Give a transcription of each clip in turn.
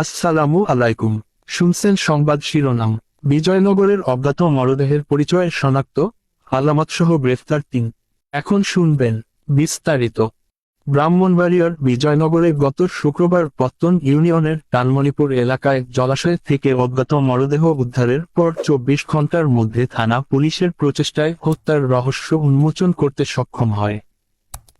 আসসালামু আলাইকুম। শুনছেন সংবাদ শিরোনাম। বিজয়নগরের অজ্ঞাত মরদেহের পরিচয় শনাক্ত আলামতসহ গ্রেফতার তিন। এখন শুনবেন বিস্তারিত। ব্রাহ্মণবাড়িয়ার বিজয়নগরে গত শুক্রবার পত্তন ইউনিয়নের টানমণিপুর এলাকায় জলাশয় থেকে অজ্ঞাত মরদেহ উদ্ধারের পর চব্বিশ ঘণ্টার মধ্যে থানা পুলিশের প্রচেষ্টায় হত্যার রহস্য উন্মোচন করতে সক্ষম হয়।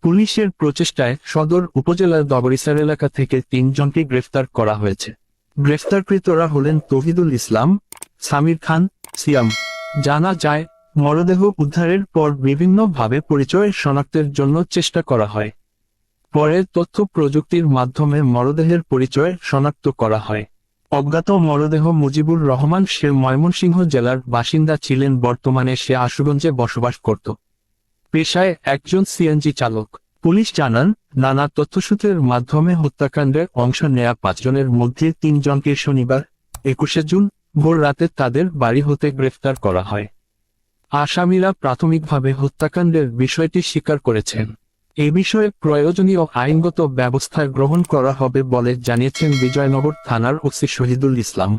পুলিশের প্রচেষ্টায় সদর উপজেলার দবরিসার এলাকা থেকে তিনজনকে গ্রেফতার করা হয়েছে। গ্রেফতারকৃতরা হলেন তহিদুল ইসলাম, সামির খান, সিয়াম। জানা যায়, মরদেহ উদ্ধারের পর বিভিন্নভাবে পরিচয় শনাক্তের জন্য চেষ্টা করা হয়। পরে তথ্য প্রযুক্তির মাধ্যমে মরদেহের পরিচয় শনাক্ত করা হয়। অজ্ঞাত মরদেহ মুজিবুর রহমান সে ময়মনসিংহ জেলার বাসিন্দা ছিলেন, বর্তমানে সে আশুগঞ্জে বসবাস করত। পেশায় একজন সিএনজি চালক। পুলিশ জানান, নানা তথ্যসূত্রের মাধ্যমে হত্যাকাণ্ডে অংশ নেয়া পাঁচজনের মধ্যে তিনজনকে শনিবার একুশে জুন ভোর রাতে তাদের বাড়ি হতে গ্রেফতার করা হয়। আসামিরা প্রাথমিকভাবে হত্যাকাণ্ডের বিষয়টি স্বীকার করেছেন। এ বিষয়ে প্রয়োজনীয় আইনগত ব্যবস্থা গ্রহণ করা হবে বলে জানিয়েছেন বিজয়নগর থানার OC Shahidul Islam.